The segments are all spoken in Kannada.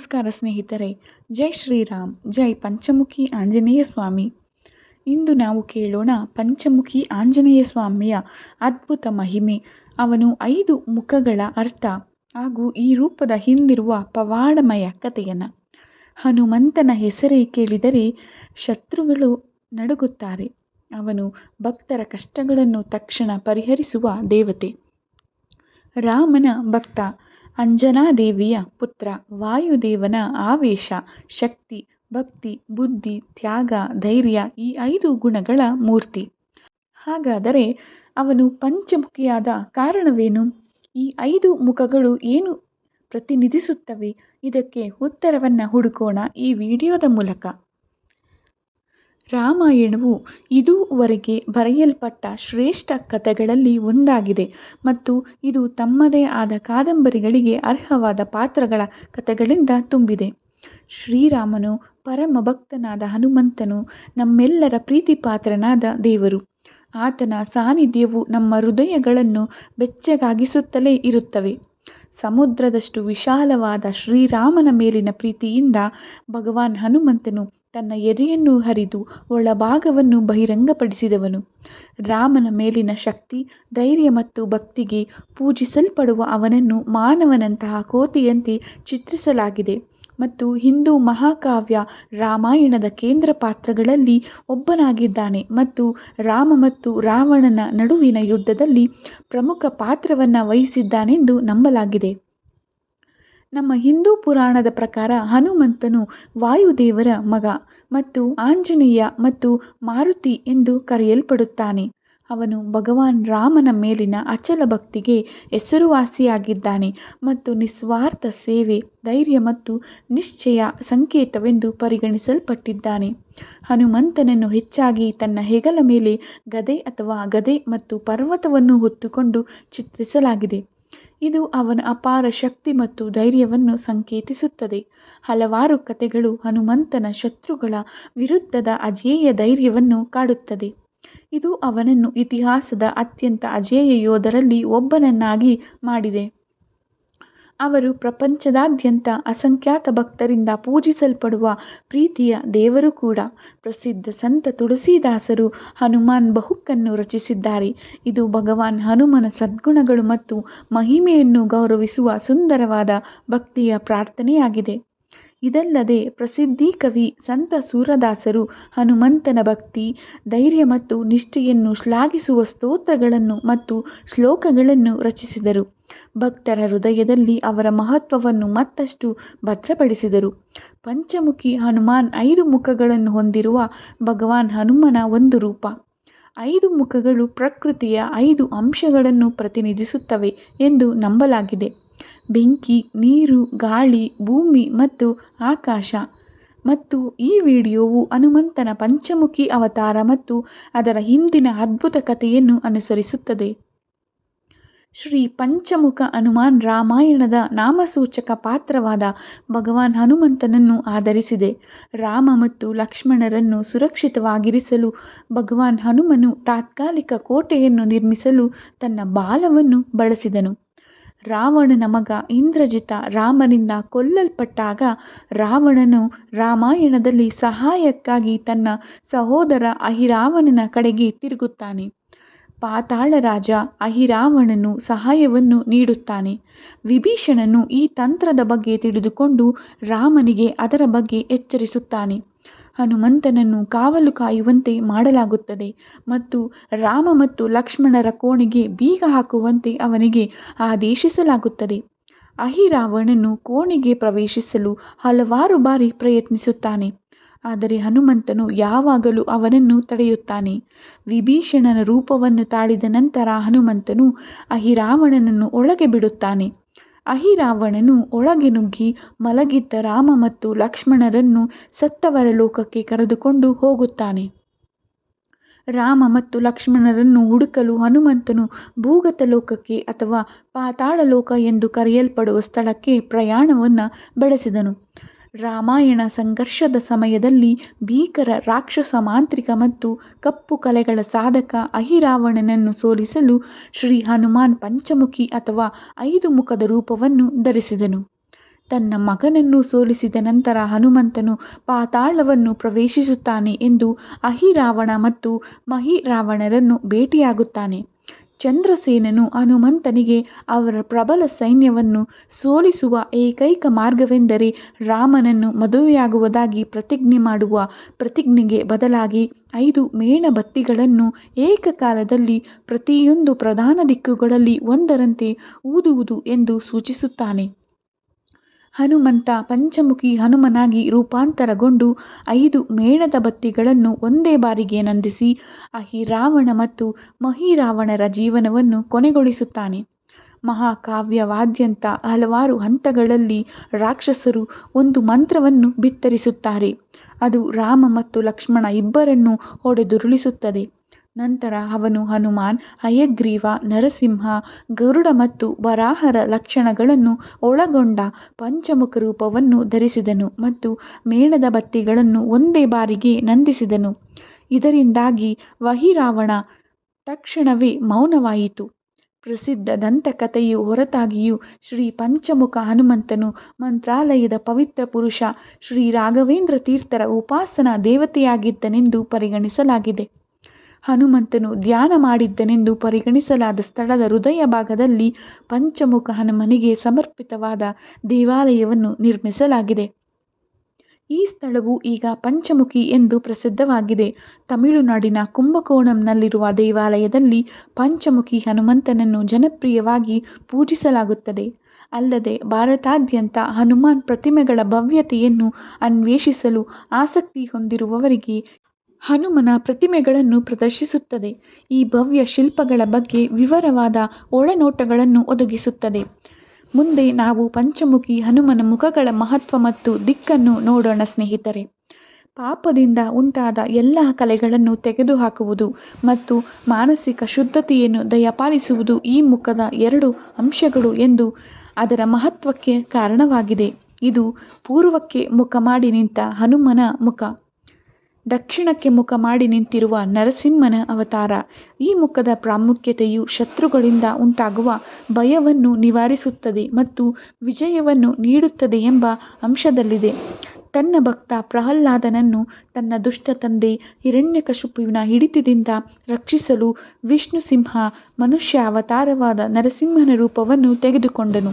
ನಮಸ್ಕಾರ ಸ್ನೇಹಿತರೆ. ಜೈ ಶ್ರೀರಾಮ್. ಜೈ ಪಂಚಮುಖಿ ಆಂಜನೇಯ ಸ್ವಾಮಿ. ಇಂದು ನಾವು ಕೇಳೋಣ ಪಂಚಮುಖಿ ಆಂಜನೇಯ ಸ್ವಾಮಿಯ ಅದ್ಭುತ ಮಹಿಮೆ. ಅವನು ಐದು ಮುಖಗಳ ಅರ್ಥ ಹಾಗೂ ಈ ರೂಪದ ಹಿಂದಿರುವ ಪವಾಡಮಯ ಕಥೆಯನ್ನು. ಹನುಮಂತನ ಹೆಸರೇ ಕೇಳಿದರೆ ಶತ್ರುಗಳು ನಡುಗುತ್ತಾರೆ. ಅವನು ಭಕ್ತರ ಕಷ್ಟಗಳನ್ನು ತಕ್ಷಣ ಪರಿಹರಿಸುವ ದೇವತೆ. ರಾಮನ ಭಕ್ತ ಅಂಜನಾದೇವಿಯ ಪುತ್ರ, ವಾಯುದೇವನ ಆವೇಶ, ಶಕ್ತಿ, ಭಕ್ತಿ, ಬುದ್ಧಿ, ತ್ಯಾಗ, ಧೈರ್ಯ ಈ ಐದು ಗುಣಗಳ ಮೂರ್ತಿ. ಹಾಗಾದರೆ ಅವನು ಪಂಚಮುಖಿಯಾದ ಕಾರಣವೇನು? ಈ ಐದು ಮುಖಗಳು ಏನು ಪ್ರತಿನಿಧಿಸುತ್ತವೆ? ಇದಕ್ಕೆ ಉತ್ತರವನ್ನು ಹುಡುಕೋಣ ಈ ವಿಡಿಯೋದ ಮೂಲಕ. ರಾಮಾಯಣವು ಇದುವರೆಗೆ ಬರೆಯಲ್ಪಟ್ಟ ಶ್ರೇಷ್ಠ ಕಥೆಗಳಲ್ಲಿ ಒಂದಾಗಿದೆ ಮತ್ತು ಇದು ತಮ್ಮದೇ ಆದ ಕಾದಂಬರಿಗಳಿಗೆ ಅರ್ಹವಾದ ಪಾತ್ರಗಳ ಕಥೆಗಳಿಂದ ತುಂಬಿದೆ. ಶ್ರೀರಾಮನು ಪರಮ ಭಕ್ತನಾದ ಹನುಮಂತನು ನಮ್ಮೆಲ್ಲರ ಪ್ರೀತಿಪಾತ್ರನಾದ ದೇವರು. ಆತನ ಸಾನ್ನಿಧ್ಯವು ನಮ್ಮ ಹೃದಯಗಳನ್ನು ಬೆಚ್ಚಗಾಗಿಸುತ್ತಲೇ ಇರುತ್ತವೆ. ಸಮುದ್ರದಷ್ಟು ವಿಶಾಲವಾದ ಶ್ರೀರಾಮನ ಮೇಲಿನ ಪ್ರೀತಿಯಿಂದ ಭಗವಾನ್ ಹನುಮಂತನು ತನ್ನ ಎದೆಯನ್ನು ಹರಿದು ಒಳಭಾಗವನ್ನು ಬಹಿರಂಗಪಡಿಸಿದವನು. ರಾಮನ ಮೇಲಿನ ಶಕ್ತಿ, ಧೈರ್ಯ ಮತ್ತು ಭಕ್ತಿಗೆ ಪೂಜಿಸಲ್ಪಡುವ ಅವನನ್ನು ಮಾನವನಂತಹ ಕೋತಿಯಂತೆ ಚಿತ್ರಿಸಲಾಗಿದೆ ಮತ್ತು ಹಿಂದೂ ಮಹಾಕಾವ್ಯ ರಾಮಾಯಣದ ಕೇಂದ್ರ ಪಾತ್ರಗಳಲ್ಲಿ ಒಬ್ಬನಾಗಿದ್ದಾನೆ ಮತ್ತು ರಾಮ ಮತ್ತು ರಾವಣನ ನಡುವಿನ ಯುದ್ಧದಲ್ಲಿ ಪ್ರಮುಖ ಪಾತ್ರವನ್ನು ವಹಿಸಿದ್ದಾನೆಂದು ನಂಬಲಾಗಿದೆ. ನಮ್ಮ ಹಿಂದೂ ಪುರಾಣದ ಪ್ರಕಾರ ಹನುಮಂತನು ವಾಯುದೇವರ ಮಗ ಮತ್ತು ಆಂಜನೇಯ ಮತ್ತು ಮಾರುತಿ ಎಂದು ಕರೆಯಲ್ಪಡುತ್ತಾನೆ. ಅವನು ಭಗವಾನ್ ರಾಮನ ಮೇಲಿನ ಅಚಲ ಭಕ್ತಿಗೆ ಹೆಸರುವಾಸಿಯಾಗಿದ್ದಾನೆ ಮತ್ತು ನಿಸ್ವಾರ್ಥ ಸೇವೆ, ಧೈರ್ಯ ಮತ್ತು ನಿಶ್ಚಯ ಸಂಕೇತವೆಂದು ಪರಿಗಣಿಸಲ್ಪಟ್ಟಿದ್ದಾನೆ. ಹನುಮಂತನನ್ನು ಹೆಚ್ಚಾಗಿ ತನ್ನ ಹೆಗಲ ಮೇಲೆ ಗದೆ ಅಥವಾ ಗದೆ ಮತ್ತು ಪರ್ವತವನ್ನು ಹೊತ್ತುಕೊಂಡು ಚಿತ್ರಿಸಲಾಗಿದೆ. ಇದು ಅವನ ಅಪಾರ ಶಕ್ತಿ ಮತ್ತು ಧೈರ್ಯವನ್ನು ಸಂಕೇತಿಸುತ್ತದೆ. ಹಲವಾರು ಕಥೆಗಳು ಹನುಮಂತನ ಶತ್ರುಗಳ ವಿರುದ್ಧದ ಅಜೇಯ ಧೈರ್ಯವನ್ನು ಕಾಡುತ್ತದೆ. ಇದು ಅವನನ್ನು ಇತಿಹಾಸದ ಅತ್ಯಂತ ಅಜೇಯ ಯೋಧರಲ್ಲಿ ಒಬ್ಬನನ್ನಾಗಿ ಮಾಡಿದೆ. ಅವರು ಪ್ರಪಂಚದಾದ್ಯಂತ ಅಸಂಖ್ಯಾತ ಭಕ್ತರಿಂದ ಪೂಜಿಸಲ್ಪಡುವ ಪ್ರೀತಿಯ ದೇವರು ಕೂಡ. ಪ್ರಸಿದ್ಧ ಸಂತ ತುಳಸಿದಾಸರು ಹನುಮಾನ್ ಬಹುಕನ್ನು ರಚಿಸಿದ್ದಾರೆ. ಇದು ಭಗವಾನ್ ಹನುಮನ ಸದ್ಗುಣಗಳು ಮತ್ತು ಮಹಿಮೆಯನ್ನು ಗೌರವಿಸುವ ಸುಂದರವಾದ ಭಕ್ತಿಯ ಪ್ರಾರ್ಥನೆಯಾಗಿದೆ. ಇದಲ್ಲದೆ ಪ್ರಸಿದ್ಧಿ ಕವಿ ಸಂತ ಸೂರದಾಸರು ಹನುಮಂತನ ಭಕ್ತಿ, ಧೈರ್ಯ ಮತ್ತು ನಿಷ್ಠೆಯನ್ನು ಶ್ಲಾಘಿಸುವ ಸ್ತೋತ್ರಗಳನ್ನು ಮತ್ತು ಶ್ಲೋಕಗಳನ್ನು ರಚಿಸಿದರು. ಭಕ್ತರ ಹೃದಯದಲ್ಲಿ ಅವರ ಮಹತ್ವವನ್ನು ಮತ್ತಷ್ಟು ಭದ್ರಪಡಿಸಿದರು. ಪಂಚಮುಖಿ ಹನುಮಾನ್ ಐದು ಮುಖಗಳನ್ನು ಹೊಂದಿರುವ ಭಗವಾನ್ ಹನುಮನ ಒಂದು ರೂಪ. ಐದು ಮುಖಗಳು ಪ್ರಕೃತಿಯ ಐದು ಅಂಶಗಳನ್ನು ಪ್ರತಿನಿಧಿಸುತ್ತವೆ ಎಂದು ನಂಬಲಾಗಿದೆ. ಬೆಂಕಿ, ನೀರು, ಗಾಳಿ, ಭೂಮಿ ಮತ್ತು ಆಕಾಶ. ಮತ್ತು ಈ ವಿಡಿಯೋವು ಹನುಮಂತನ ಪಂಚಮುಖಿ ಅವತಾರ ಮತ್ತು ಅದರ ಹಿಂದಿನ ಅದ್ಭುತ ಕಥೆಯನ್ನು ಅನುಸರಿಸುತ್ತದೆ. ಶ್ರೀ ಪಂಚಮುಖ ಹನುಮಾನ್ ರಾಮಾಯಣದ ನಾಮಸೂಚಕ ಪಾತ್ರವಾದ ಭಗವಾನ್ ಹನುಮಂತನನ್ನು ಆಧರಿಸಿದೆ. ರಾಮ ಮತ್ತು ಲಕ್ಷ್ಮಣರನ್ನು ಸುರಕ್ಷಿತವಾಗಿರಿಸಲು ಭಗವಾನ್ ಹನುಮನು ತಾತ್ಕಾಲಿಕ ಕೋಟೆಯನ್ನು ನಿರ್ಮಿಸಲು ತನ್ನ ಬಾಲವನ್ನು ಬಳಸಿದನು. ರಾವಣನ ಮಗ ಇಂದ್ರಜಿತ ರಾಮನಿಂದ ಕೊಲ್ಲಲ್ಪಟ್ಟಾಗ ರಾವಣನು ರಾಮಾಯಣದಲ್ಲಿ ಸಹಾಯಕ್ಕಾಗಿ ತನ್ನ ಸಹೋದರ ಅಹಿರಾವಣನ ಕಡೆಗೆ ತಿರುಗುತ್ತಾನೆ. ಪಾತಾಳ ರಾಜ ಅಹಿರಾವಣನು ಸಹಾಯವನ್ನು ನೀಡುತ್ತಾನೆ. ವಿಭೀಷಣನು ಈ ತಂತ್ರದ ಬಗ್ಗೆ ತಿಳಿದುಕೊಂಡು ರಾಮನಿಗೆ ಅದರ ಬಗ್ಗೆ ಎಚ್ಚರಿಸುತ್ತಾನೆ. ಹನುಮಂತನನ್ನು ಕಾವಲು ಕಾಯುವಂತೆ ಮಾಡಲಾಗುತ್ತದೆ ಮತ್ತು ರಾಮ ಮತ್ತು ಲಕ್ಷ್ಮಣರ ಕೋಣೆಗೆ ಬೀಗ ಹಾಕುವಂತೆ ಅವನಿಗೆ ಆದೇಶಿಸಲಾಗುತ್ತದೆ. ಅಹಿರಾವಣನು ಕೋಣೆಗೆ ಪ್ರವೇಶಿಸಲು ಹಲವಾರು ಬಾರಿ ಪ್ರಯತ್ನಿಸುತ್ತಾನೆ. ಆದರೆ ಹನುಮಂತನು ಯಾವಾಗಲೂ ಅವನನ್ನು ತಡೆಯುತ್ತಾನೆ. ವಿಭೀಷಣನ ರೂಪವನ್ನು ತಾಳಿದ ನಂತರ ಹನುಮಂತನು ಅಹಿರಾವಣನನ್ನು ಒಳಗೆ ಬಿಡುತ್ತಾನೆ. ಅಹಿರಾವಣನು ಒಳಗೆ ನುಗ್ಗಿ ಮಲಗಿದ್ದ ರಾಮ ಮತ್ತು ಲಕ್ಷ್ಮಣರನ್ನು ಸತ್ತವರ ಲೋಕಕ್ಕೆ ಕರೆದುಕೊಂಡು ಹೋಗುತ್ತಾನೆ. ರಾಮ ಮತ್ತು ಲಕ್ಷ್ಮಣರನ್ನು ಹುಡುಕಲು ಹನುಮಂತನು ಭೂಗತ ಲೋಕಕ್ಕೆ ಅಥವಾ ಪಾತಾಳ ಲೋಕ ಎಂದು ಕರೆಯಲ್ಪಡುವ ಸ್ಥಳಕ್ಕೆ ಪ್ರಯಾಣವನ್ನು ಬೆಳೆಸಿದನು. ರಾಮಾಯಣ ಸಂಘರ್ಷದ ಸಮಯದಲ್ಲಿ ಭೀಕರ ರಾಕ್ಷಸ ಮಾಂತ್ರಿಕ ಮತ್ತು ಕಪ್ಪು ಕಲೆಗಳ ಸಾಧಕ ಅಹಿರಾವಣನನ್ನು ಸೋಲಿಸಲು ಶ್ರೀ ಹನುಮಾನ್ ಪಂಚಮುಖಿ ಅಥವಾ ಐದು ಮುಖದ ರೂಪವನ್ನು ಧರಿಸಿದನು ತನ್ನ ಮಗನನ್ನು ಸೋಲಿಸಿದ ನಂತರ ಹನುಮಂತನು ಪಾತಾಳವನ್ನು ಪ್ರವೇಶಿಸುತ್ತಾನೆ ಎಂದು ಅಹಿರಾವಣ ಮತ್ತು ಮಹಿರಾವಣರನ್ನು ಭೇಟಿಯಾಗುತ್ತಾನೆ. ಚಂದ್ರಸೇನನು ಹನುಮಂತನಿಗೆ ಅವರ ಪ್ರಬಲ ಸೈನ್ಯವನ್ನು ಸೋಲಿಸುವ ಏಕೈಕ ಮಾರ್ಗವೆಂದರೆ ರಾಮನನ್ನು ಮದುವೆಯಾಗುವುದಾಗಿ ಪ್ರತಿಜ್ಞೆ ಮಾಡುವ ಪ್ರತಿಜ್ಞೆಗೆ ಬದಲಾಗಿ ಐದು ಮೇಣಬತ್ತಿಗಳನ್ನು ಏಕಕಾಲದಲ್ಲಿ ಪ್ರತಿಯೊಂದು ಪ್ರಧಾನ ದಿಕ್ಕುಗಳಲ್ಲಿ ಒಂದರಂತೆ ಊದುವುದು ಎಂದು ಸೂಚಿಸುತ್ತಾನೆ. ಹನುಮಂತ ಪಂಚಮುಖಿ ಹನುಮನಾಗಿ ರೂಪಾಂತರಗೊಂಡು ಐದು ಮೇಣದ ಬತ್ತಿಗಳನ್ನು ಒಂದೇ ಬಾರಿಗೆ ನಂದಿಸಿ ಅಹಿರಾವಣ ಮತ್ತು ಮಹಿರಾವಣರ ಜೀವನವನ್ನು ಕೊನೆಗೊಳಿಸುತ್ತಾನೆ. ಮಹಾಕಾವ್ಯವಾದ್ಯಂತ ಹಲವಾರು ಹಂತಗಳಲ್ಲಿ ರಾಕ್ಷಸರು ಒಂದು ಮಂತ್ರವನ್ನು ಬಿತ್ತರಿಸುತ್ತಾರೆ, ಅದು ರಾಮ ಮತ್ತು ಲಕ್ಷ್ಮಣ ಇಬ್ಬರನ್ನು ಹೊಡೆದುರುಳಿಸುತ್ತದೆ. ನಂತರ ಅವನು ಹನುಮಾನ್, ಹಯಗ್ರೀವ, ನರಸಿಂಹ, ಗರುಡ ಮತ್ತು ವರಾಹರ ಲಕ್ಷಣಗಳನ್ನು ಒಳಗೊಂಡ ಪಂಚಮುಖ ರೂಪವನ್ನು ಧರಿಸಿದನು ಮತ್ತು ಮೇಣದ ಬತ್ತಿಗಳನ್ನು ಒಂದೇ ಬಾರಿಗೆ ನಂದಿಸಿದನು. ಇದರಿಂದಾಗಿ ವಹಿರಾವಣ ತಕ್ಷಣವೇ ಮೌನವಾಯಿತು. ಪ್ರಸಿದ್ಧ ದಂತಕಥೆಯು ಹೊರತಾಗಿಯೂ ಶ್ರೀ ಪಂಚಮುಖ ಹನುಮಂತನು ಮಂತ್ರಾಲಯದ ಪವಿತ್ರ ಪುರುಷ ಶ್ರೀ ರಾಘವೇಂದ್ರ ತೀರ್ಥರ ಉಪಾಸನಾ ದೇವತೆಯಾಗಿದ್ದನೆಂದು ಪರಿಗಣಿಸಲಾಗಿದೆ. ಹನುಮಂತನು ಧ್ಯಾನ ಮಾಡಿದ್ದನೆಂದು ಪರಿಗಣಿಸಲಾದ ಸ್ಥಳದ ಹೃದಯ ಭಾಗದಲ್ಲಿ ಪಂಚಮುಖ ಹನುಮನಿಗೆ ಸಮರ್ಪಿತವಾದ ದೇವಾಲಯವನ್ನು ನಿರ್ಮಿಸಲಾಗಿದೆ. ಈ ಸ್ಥಳವು ಈಗ ಪಂಚಮುಖಿ ಎಂದು ಪ್ರಸಿದ್ಧವಾಗಿದೆ. ತಮಿಳುನಾಡಿನ ಕುಂಭಕೋಣಂನಲ್ಲಿರುವ ದೇವಾಲಯದಲ್ಲಿ ಪಂಚಮುಖಿ ಹನುಮಂತನನ್ನು ಜನಪ್ರಿಯವಾಗಿ ಪೂಜಿಸಲಾಗುತ್ತದೆ. ಅಲ್ಲದೆ ಭಾರತಾದ್ಯಂತ ಹನುಮಾನ್ ಪ್ರತಿಮೆಗಳ ಭವ್ಯತೆಯನ್ನು ಅನ್ವೇಷಿಸಲು ಆಸಕ್ತಿ ಹೊಂದಿರುವವರಿಗೆ ಹನುಮನ ಪ್ರತಿಮೆಗಳನ್ನು ಪ್ರದರ್ಶಿಸುತ್ತದೆ. ಈ ಭವ್ಯ ಶಿಲ್ಪಗಳ ಬಗ್ಗೆ ವಿವರವಾದ ಒಳನೋಟಗಳನ್ನು ಒದಗಿಸುತ್ತದೆ. ಮುಂದೆ ನಾವು ಪಂಚಮುಖಿ ಹನುಮನ ಮುಖಗಳ ಮಹತ್ವ ಮತ್ತು ದಿಕ್ಕನ್ನು ನೋಡೋಣ ಸ್ನೇಹಿತರೆ. ಪಾಪದಿಂದ ಉಂಟಾದ ಎಲ್ಲ ಕಲೆಗಳನ್ನು ತೆಗೆದುಹಾಕುವುದು ಮತ್ತು ಮಾನಸಿಕ ಶುದ್ಧತೆಯನ್ನು ದಯಪಾಲಿಸುವುದು ಈ ಮುಖದ ಎರಡು ಅಂಶಗಳು ಎಂದು ಅದರ ಮಹತ್ವಕ್ಕೆ ಕಾರಣವಾಗಿದೆ. ಇದು ಪೂರ್ವಕ್ಕೆ ಮುಖ ಮಾಡಿ ನಿಂತ ಹನುಮನ ಮುಖ, ದಕ್ಷಿಣಕ್ಕೆ ಮುಖ ಮಾಡಿ ನಿಂತಿರುವ ನರಸಿಂಹನ ಅವತಾರ. ಈ ಮುಖದ ಪ್ರಾಮುಖ್ಯತೆಯು ಶತ್ರುಗಳಿಂದ ಉಂಟಾಗುವ ಭಯವನ್ನು ನಿವಾರಿಸುತ್ತದೆ ಮತ್ತು ವಿಜಯವನ್ನು ನೀಡುತ್ತದೆ ಎಂಬ ಅಂಶದಲ್ಲಿದೆ. ತನ್ನ ಭಕ್ತ ಪ್ರಹ್ಲಾದನನ್ನು ತನ್ನ ದುಷ್ಟ ತಂದೆ ಹಿರಣ್ಯಕಶುಪುವಿನ ಹಿಡಿತದಿಂದ ರಕ್ಷಿಸಲು ವಿಷ್ಣು ಸಿಂಹ ಮನುಷ್ಯ ಅವತಾರವಾದ ನರಸಿಂಹನ ರೂಪವನ್ನು ತೆಗೆದುಕೊಂಡನು.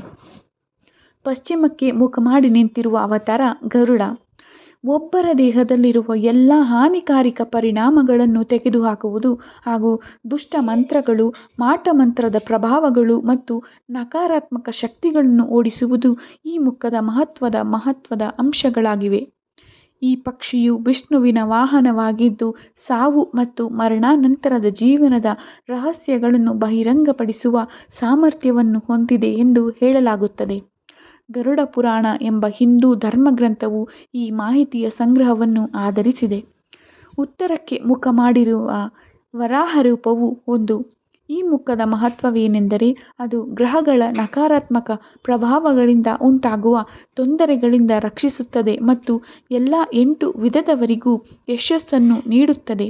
ಪಶ್ಚಿಮಕ್ಕೆ ಮುಖ ಮಾಡಿ ನಿಂತಿರುವ ಅವತಾರ ಗರುಡ. ಒಬ್ಬರ ದೇಹದಲ್ಲಿರುವ ಎಲ್ಲ ಹಾನಿಕಾರಕ ಪರಿಣಾಮಗಳನ್ನು ತೆಗೆದುಹಾಕುವುದು ಹಾಗೂ ದುಷ್ಟ ಮಂತ್ರಗಳು, ಮಾಟಮಂತ್ರದ ಪ್ರಭಾವಗಳು ಮತ್ತು ನಕಾರಾತ್ಮಕ ಶಕ್ತಿಗಳನ್ನು ಓಡಿಸುವುದು ಈ ಮುಖದ ಮಹತ್ವದ ಮಹತ್ವದ ಅಂಶಗಳಾಗಿವೆ. ಈ ಪಕ್ಷಿಯು ವಿಷ್ಣುವಿನ ವಾಹನವಾಗಿದ್ದು ಸಾವು ಮತ್ತು ಮರಣಾನಂತರದ ಜೀವನದ ರಹಸ್ಯಗಳನ್ನು ಬಹಿರಂಗಪಡಿಸುವ ಸಾಮರ್ಥ್ಯವನ್ನು ಹೊಂದಿದೆ ಎಂದು ಹೇಳಲಾಗುತ್ತದೆ. ಗರುಡ ಪುರಾಣ ಎಂಬ ಹಿಂದೂ ಧರ್ಮಗ್ರಂಥವು ಈ ಮಾಹಿತಿಯ ಸಂಗ್ರಹವನ್ನು ಆಧರಿಸಿದೆ. ಉತ್ತರಕ್ಕೆ ಮುಖ ಮಾಡಿರುವ ವರಾಹ ರೂಪವು ಒಂದು. ಈ ಮುಖದ ಮಹತ್ವವೇನೆಂದರೆ ಅದು ಗ್ರಹಗಳ ನಕಾರಾತ್ಮಕ ಪ್ರಭಾವಗಳಿಂದ ಉಂಟಾಗುವ ತೊಂದರೆಗಳಿಂದ ರಕ್ಷಿಸುತ್ತದೆ ಮತ್ತು ಎಲ್ಲ ಎಂಟು ವಿಧದವರಿಗೂ ಯಶಸ್ಸನ್ನು ನೀಡುತ್ತದೆ.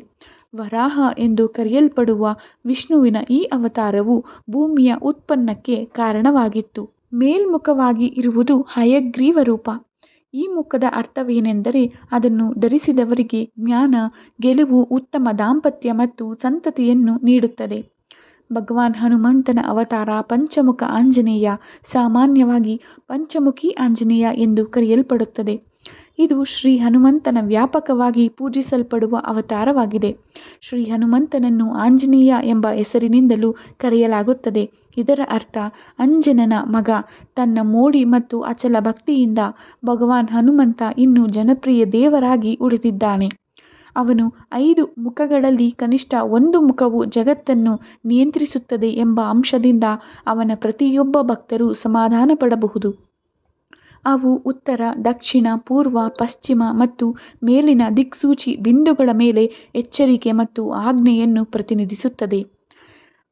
ವರಾಹ ಎಂದು ಕರೆಯಲ್ಪಡುವ ವಿಷ್ಣುವಿನ ಈ ಅವತಾರವು ಭೂಮಿಯ ಉತ್ಪನ್ನಕ್ಕೆ ಕಾರಣವಾಗಿತ್ತು. ಮೇಲ್ಮುಖವಾಗಿ ಇರುವುದು ಹಯಗ್ರೀವ ರೂಪ. ಈ ಮುಖದ ಅರ್ಥವೇನೆಂದರೆ ಅದನ್ನು ಧರಿಸಿದವರಿಗೆ ಜ್ಞಾನ, ಗೆಲುವು, ಉತ್ತಮ ದಾಂಪತ್ಯ ಮತ್ತು ಸಂತತಿಯನ್ನು ನೀಡುತ್ತದೆ. ಭಗವಾನ್ ಹನುಮಂತನ ಅವತಾರ ಪಂಚಮುಖ ಆಂಜನೇಯ, ಸಾಮಾನ್ಯವಾಗಿ ಪಂಚಮುಖಿ ಆಂಜನೇಯ ಎಂದು ಕರೆಯಲ್ಪಡುತ್ತದೆ. ಇದು ಶ್ರೀ ಹನುಮಂತನ ವ್ಯಾಪಕವಾಗಿ ಪೂಜಿಸಲ್ಪಡುವ ಅವತಾರವಾಗಿದೆ. ಶ್ರೀ ಹನುಮಂತನನ್ನು ಆಂಜನೇಯ ಎಂಬ ಹೆಸರಿನಿಂದಲೂ ಕರೆಯಲಾಗುತ್ತದೆ, ಇದರ ಅರ್ಥ ಅಂಜನನ ಮಗ. ತನ್ನ ಮೋಡಿ ಮತ್ತು ಅಚಲ ಭಕ್ತಿಯಿಂದ ಭಗವಾನ್ ಹನುಮಂತ ಇನ್ನೂ ಜನಪ್ರಿಯ ದೇವರಾಗಿ ಉಳಿದಿದ್ದಾನೆ. ಅವನು ಐದು ಮುಖಗಳಲ್ಲಿ ಕನಿಷ್ಠ ಒಂದು ಮುಖವು ಜಗತ್ತನ್ನು ನಿಯಂತ್ರಿಸುತ್ತದೆ ಎಂಬ ಅಂಶದಿಂದ ಅವನ ಪ್ರತಿಯೊಬ್ಬ ಭಕ್ತರು ಸಮಾಧಾನಪಡಬಹುದು. ಅವು ಉತ್ತರ, ದಕ್ಷಿಣ, ಪೂರ್ವ, ಪಶ್ಚಿಮ ಮತ್ತು ಮೇಲಿನ ದಿಕ್ಸೂಚಿ ಬಿಂದುಗಳ ಮೇಲೆ ಎಚ್ಚರಿಕೆ ಮತ್ತು ಆಜ್ಞೆಯನ್ನು ಪ್ರತಿನಿಧಿಸುತ್ತದೆ.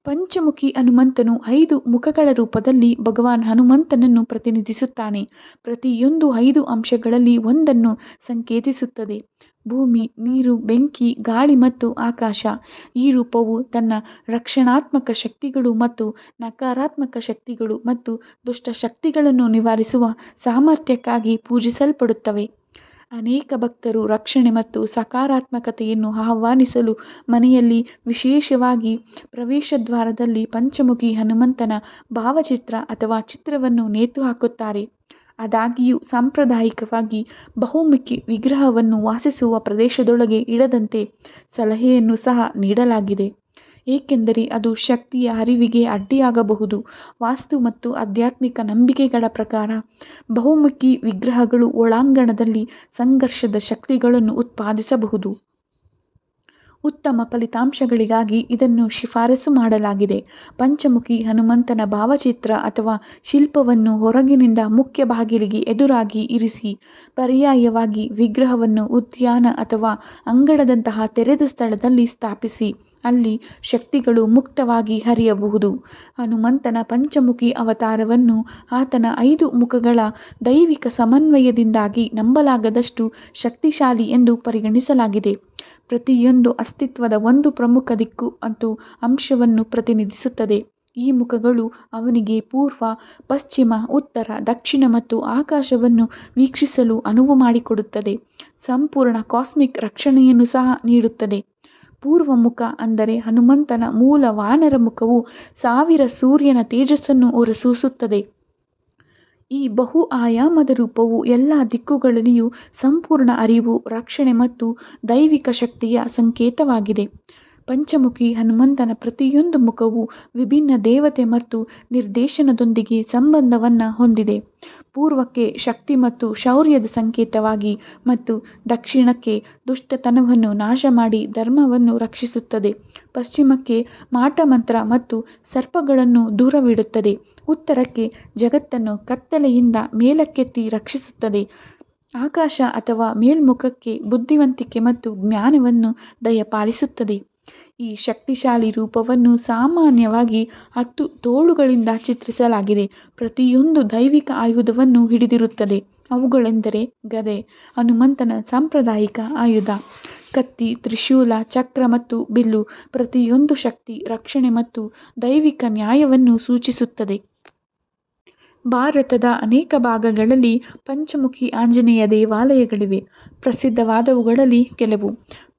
ಪಂಚಮುಖಿ ಹನುಮಂತನು ಐದು ಮುಖಗಳ ರೂಪದಲ್ಲಿ ಭಗವಾನ್ ಹನುಮಂತನನ್ನು ಪ್ರತಿನಿಧಿಸುತ್ತಾನೆ, ಪ್ರತಿಯೊಂದು ಐದು ಅಂಶಗಳಲ್ಲಿ ಒಂದನ್ನು ಸಂಕೇತಿಸುತ್ತದೆ. ಭೂಮಿ, ನೀರು, ಬೆಂಕಿ, ಗಾಳಿ ಮತ್ತು ಆಕಾಶ. ಈ ರೂಪವು ತನ್ನ ರಕ್ಷಣಾತ್ಮಕ ಶಕ್ತಿಗಳು ಮತ್ತು ನಕಾರಾತ್ಮಕ ಶಕ್ತಿಗಳು ಮತ್ತು ದುಷ್ಟ ಶಕ್ತಿಗಳನ್ನು ನಿವಾರಿಸುವ ಸಾಮರ್ಥ್ಯಕ್ಕಾಗಿ ಪೂಜಿಸಲ್ಪಡುತ್ತವೆ. ಅನೇಕ ಭಕ್ತರು ರಕ್ಷಣೆ ಮತ್ತು ಸಕಾರಾತ್ಮಕತೆಯನ್ನು ಆಹ್ವಾನಿಸಲು ಮನೆಯಲ್ಲಿ ವಿಶೇಷವಾಗಿ ಪ್ರವೇಶದ್ವಾರದಲ್ಲಿ ಪಂಚಮುಖಿ ಹನುಮಂತನ ಭಾವಚಿತ್ರ ಅಥವಾ ಚಿತ್ರವನ್ನು ನೇತುಹಾಕುತ್ತಾರೆ ಆದಾಗ್ಯೂ ಸಾಂಪ್ರದಾಯಿಕವಾಗಿ ಬಹುಮುಖಿ ವಿಗ್ರಹವನ್ನು ವಾಸಿಸುವ ಪ್ರದೇಶದೊಳಗೆ ಇಡದಂತೆ ಸಲಹೆಯನ್ನು ಸಹ ನೀಡಲಾಗಿದೆ. ಏಕೆಂದರೆ ಅದು ಶಕ್ತಿಯ ಅರಿವಿಗೆ ಅಡ್ಡಿಯಾಗಬಹುದು. ವಾಸ್ತು ಮತ್ತು ಆಧ್ಯಾತ್ಮಿಕ ನಂಬಿಕೆಗಳ ಪ್ರಕಾರ ಬಹುಮುಖಿ ವಿಗ್ರಹಗಳು ಒಳಾಂಗಣದಲ್ಲಿ ಸಂಘರ್ಷದ ಶಕ್ತಿಗಳನ್ನು ಉತ್ಪಾದಿಸಬಹುದು. ಉತ್ತಮ ಫಲಿತಾಂಶಗಳಿಗಾಗಿ ಇದನ್ನು ಶಿಫಾರಸು ಮಾಡಲಾಗಿದೆ. ಪಂಚಮುಖಿ ಹನುಮಂತನ ಭಾವಚಿತ್ರ ಅಥವಾ ಶಿಲ್ಪವನ್ನು ಹೊರಗಿನಿಂದ ಮುಖ್ಯ ಬಾಗಿಲಿಗೆ ಎದುರಾಗಿ ಇರಿಸಿ, ಪರ್ಯಾಯವಾಗಿ ವಿಗ್ರಹವನ್ನು ಉದ್ಯಾನ ಅಥವಾ ಅಂಗಳದಂತಹ ತೆರೆದ ಸ್ಥಳದಲ್ಲಿ ಸ್ಥಾಪಿಸಿ. ಅಲ್ಲಿ ಶಕ್ತಿಗಳು ಮುಕ್ತವಾಗಿ ಹರಿಯಬಹುದು. ಹನುಮಂತನ ಪಂಚಮುಖಿ ಅವತಾರವನ್ನು ಆತನ ಐದು ಮುಖಗಳ ದೈವಿಕ ಸಮನ್ವಯದಿಂದಾಗಿ ನಂಬಲಾಗದಷ್ಟು ಶಕ್ತಿಶಾಲಿ ಎಂದು ಪರಿಗಣಿಸಲಾಗಿದೆ. ಪ್ರತಿಯೊಂದು ಅಸ್ತಿತ್ವದ ಒಂದು ಪ್ರಮುಖ ದಿಕ್ಕು ಮತ್ತು ಅಂಶವನ್ನು ಪ್ರತಿನಿಧಿಸುತ್ತದೆ. ಈ ಮುಖಗಳು ಅವನಿಗೆ ಪೂರ್ವ, ಪಶ್ಚಿಮ, ಉತ್ತರ, ದಕ್ಷಿಣ ಮತ್ತು ಆಕಾಶವನ್ನು ವೀಕ್ಷಿಸಲು ಅನುವು ಮಾಡಿಕೊಡುತ್ತದೆ. ಸಂಪೂರ್ಣ ಕಾಸ್ಮಿಕ್ ರಕ್ಷಣೆಯನ್ನು ಸಹ ನೀಡುತ್ತದೆ. ಪೂರ್ವ ಮುಖ ಅಂದರೆ ಹನುಮಂತನ ಮೂಲ ವಾನರ ಮುಖವು ಸಾವಿರ ಸೂರ್ಯನ ತೇಜಸ್ಸನ್ನು ಹೊರಸೂಸುತ್ತದೆ. ಈ ಬಹು ಆಯಾಮದ ರೂಪವು ಎಲ್ಲ ದಿಕ್ಕುಗಳಲ್ಲಿಯೂ ಸಂಪೂರ್ಣ ಅರಿವು, ರಕ್ಷಣೆ ಮತ್ತು ದೈವಿಕ ಶಕ್ತಿಯ ಸಂಕೇತವಾಗಿದೆ. ಪಂಚಮುಖಿ ಹನುಮಂತನ ಪ್ರತಿಯೊಂದು ಮುಖವು ವಿಭಿನ್ನ ದೇವತೆ ಮತ್ತು ನಿರ್ದೇಶನದೊಂದಿಗೆ ಸಂಬಂಧವನ್ನು ಹೊಂದಿದೆ. ಪೂರ್ವಕ್ಕೆ ಶಕ್ತಿ ಮತ್ತು ಶೌರ್ಯದ ಸಂಕೇತವಾಗಿ ಮತ್ತು ದಕ್ಷಿಣಕ್ಕೆ ದುಷ್ಟತನವನ್ನು ನಾಶ ಮಾಡಿ ಧರ್ಮವನ್ನು ರಕ್ಷಿಸುತ್ತದೆ. ಪಶ್ಚಿಮಕ್ಕೆ ಮಾಟಮಂತ್ರ ಮತ್ತು ಸರ್ಪಗಳನ್ನು ದೂರವಿಡುತ್ತದೆ. ಉತ್ತರಕ್ಕೆ ಜಗತ್ತನ್ನು ಕತ್ತಲೆಯಿಂದ ಮೇಲಕ್ಕೆತ್ತಿ ರಕ್ಷಿಸುತ್ತದೆ. ಆಕಾಶ ಅಥವಾ ಮೇಲ್ಮುಖಕ್ಕೆ ಬುದ್ಧಿವಂತಿಕೆ ಮತ್ತು ಜ್ಞಾನವನ್ನು ದಯಪಾಲಿಸುತ್ತದೆ. ಈ ಶಕ್ತಿಶಾಲಿ ರೂಪವನ್ನು ಸಾಮಾನ್ಯವಾಗಿ ಹತ್ತು ತೋಳುಗಳಿಂದ ಚಿತ್ರಿಸಲಾಗಿದೆ. ಪ್ರತಿಯೊಂದು ದೈವಿಕ ಆಯುಧವನ್ನು ಹಿಡಿದಿರುತ್ತದೆ. ಅವುಗಳೆಂದರೆ ಗದೆ, ಹನುಮಂತನ ಸಾಂಪ್ರದಾಯಿಕ ಆಯುಧ, ಕತ್ತಿ, ತ್ರಿಶೂಲ, ಚಕ್ರ ಮತ್ತು ಬಿಲ್ಲು. ಪ್ರತಿಯೊಂದು ಶಕ್ತಿ ರಕ್ಷಣೆ ಮತ್ತು ದೈವಿಕ ನ್ಯಾಯವನ್ನು ಸೂಚಿಸುತ್ತದೆ. ಭಾರತದ ಅನೇಕ ಭಾಗಗಳಲ್ಲಿ ಪಂಚಮುಖಿ ಆಂಜನೇಯ ದೇವಾಲಯಗಳಿವೆ. ಪ್ರಸಿದ್ಧವಾದವುಗಳಲ್ಲಿ ಕೆಲವು.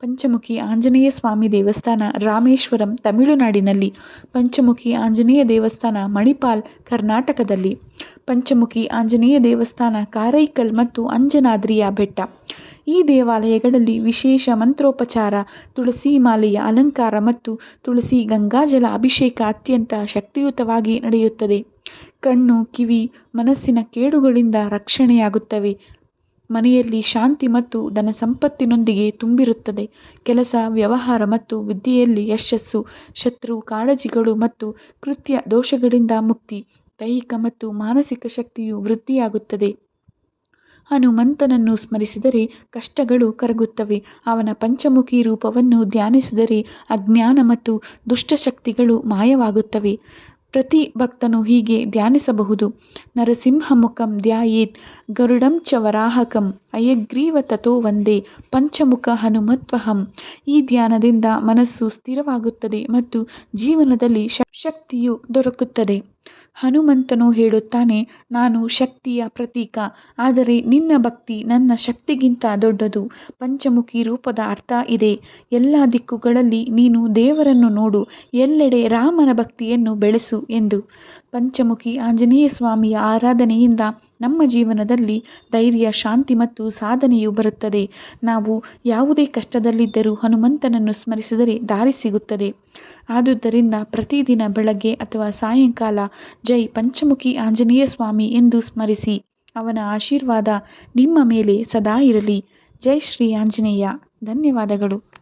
ಪಂಚಮುಖಿ ಆಂಜನೇಯ ಸ್ವಾಮಿ ದೇವಸ್ಥಾನ, ರಾಮೇಶ್ವರಂ, ತಮಿಳುನಾಡಿನಲ್ಲಿ ಪಂಚಮುಖಿ ಆಂಜನೇಯ ದೇವಸ್ಥಾನ, ಮಣಿಪಾಲ್, ಕರ್ನಾಟಕದಲ್ಲಿ ಪಂಚಮುಖಿ ಆಂಜನೇಯ ದೇವಸ್ಥಾನ, ಕಾರೈಕಲ್ ಮತ್ತು ಅಂಜನಾದ್ರಿಯ ಬೆಟ್ಟ. ಈ ದೇವಾಲಯಗಳಲ್ಲಿ ವಿಶೇಷ ಮಂತ್ರೋಪಚಾರ, ತುಳಸಿ ಮಾಲೆಯ ಅಲಂಕಾರ ಮತ್ತು ತುಳಸಿ ಗಂಗಾಜಲ ಅಭಿಷೇಕ ಅತ್ಯಂತ ಶಕ್ತಿಯುತವಾಗಿ ನಡೆಯುತ್ತದೆ. ಕಣ್ಣು, ಕಿವಿ, ಮನಸ್ಸಿನ ಕೇಡುಗಳಿಂದ ರಕ್ಷಣೆಯಾಗುತ್ತವೆ. ಮನೆಯಲ್ಲಿ ಶಾಂತಿ ಮತ್ತು ಧನ ಸಂಪತ್ತಿನೊಂದಿಗೆ ತುಂಬಿರುತ್ತದೆ. ಕೆಲಸ, ವ್ಯವಹಾರ ಮತ್ತು ವಿದ್ಯೆಯಲ್ಲಿ ಯಶಸ್ಸು, ಶತ್ರು ಕಾಳಜಿಗಳು ಮತ್ತು ಕೃತ್ಯ ದೋಷಗಳಿಂದ ಮುಕ್ತಿ, ದೈಹಿಕ ಮತ್ತು ಮಾನಸಿಕ ಶಕ್ತಿಯು ವೃದ್ಧಿಯಾಗುತ್ತದೆ. ಹನುಮಂತನನ್ನು ಸ್ಮರಿಸಿದರೆ ಕಷ್ಟಗಳು ಕರಗುತ್ತವೆ. ಅವನ ಪಂಚಮುಖಿ ರೂಪವನ್ನು ಧ್ಯಾನಿಸಿದರೆ ಅಜ್ಞಾನ ಮತ್ತು ದುಷ್ಟಶಕ್ತಿಗಳು ಮಾಯವಾಗುತ್ತವೆ. ಪ್ರತಿ ಭಕ್ತನು ಹೀಗೆ ಧ್ಯಾನಿಸಬಹುದು. ನರಸಿಂಹಮುಖಂ ಧ್ಯಾಯೇತ್, ಗರುಡಂ ಚ ವರಾಹಕಂ, ಅಯಗ್ರೀವ ತಥೋ ವಂದೇ, ಪಂಚಮುಖ ಹನುಮತ್ವಹಂ. ಈ ಧ್ಯಾನದಿಂದ ಮನಸ್ಸು ಸ್ಥಿರವಾಗುತ್ತದೆ ಮತ್ತು ಜೀವನದಲ್ಲಿ ಶಕ್ತಿಯು ದೊರಕುತ್ತದೆ. ಹನುಮಂತನು ಹೇಳುತ್ತಾನೆ, ನಾನು ಶಕ್ತಿಯ ಪ್ರತೀಕ, ಆದರೆ ನಿನ್ನ ಭಕ್ತಿ ನನ್ನ ಶಕ್ತಿಗಿಂತ ದೊಡ್ಡದು. ಪಂಚಮುಖಿ ರೂಪದ ಅರ್ಥ ಇದೆ. ಎಲ್ಲ ದಿಕ್ಕುಗಳಲ್ಲಿ ನೀನು ದೇವರನ್ನು ನೋಡು, ಎಲ್ಲೆಡೆ ರಾಮನ ಭಕ್ತಿಯನ್ನು ಬೆಳೆಸು ಎಂದು. ಪಂಚಮುಖಿ ಆಂಜನೇಯ ಸ್ವಾಮಿಯ ಆರಾಧನೆಯಿಂದ ನಮ್ಮ ಜೀವನದಲ್ಲಿ ಧೈರ್ಯ, ಶಾಂತಿ ಮತ್ತು ಸಾಧನೆಯು ಬರುತ್ತದೆ. ನಾವು ಯಾವುದೇ ಕಷ್ಟದಲ್ಲಿದ್ದರೂ ಹನುಮಂತನನ್ನು ಸ್ಮರಿಸಿದರೆ ದಾರಿ ಸಿಗುತ್ತದೆ. ಆದುದರಿಂದ ಪ್ರತಿದಿನ ಬೆಳಗ್ಗೆ ಅಥವಾ ಸಾಯಂಕಾಲ ಜೈ ಪಂಚಮುಖಿ ಆಂಜನೇಯ ಸ್ವಾಮಿ ಎಂದು ಸ್ಮರಿಸಿ, ಅವನ ಆಶೀರ್ವಾದ ನಿಮ್ಮ ಮೇಲೆ ಸದಾ ಇರಲಿ. ಜೈ ಶ್ರೀ ಆಂಜನೇಯ. ಧನ್ಯವಾದಗಳು.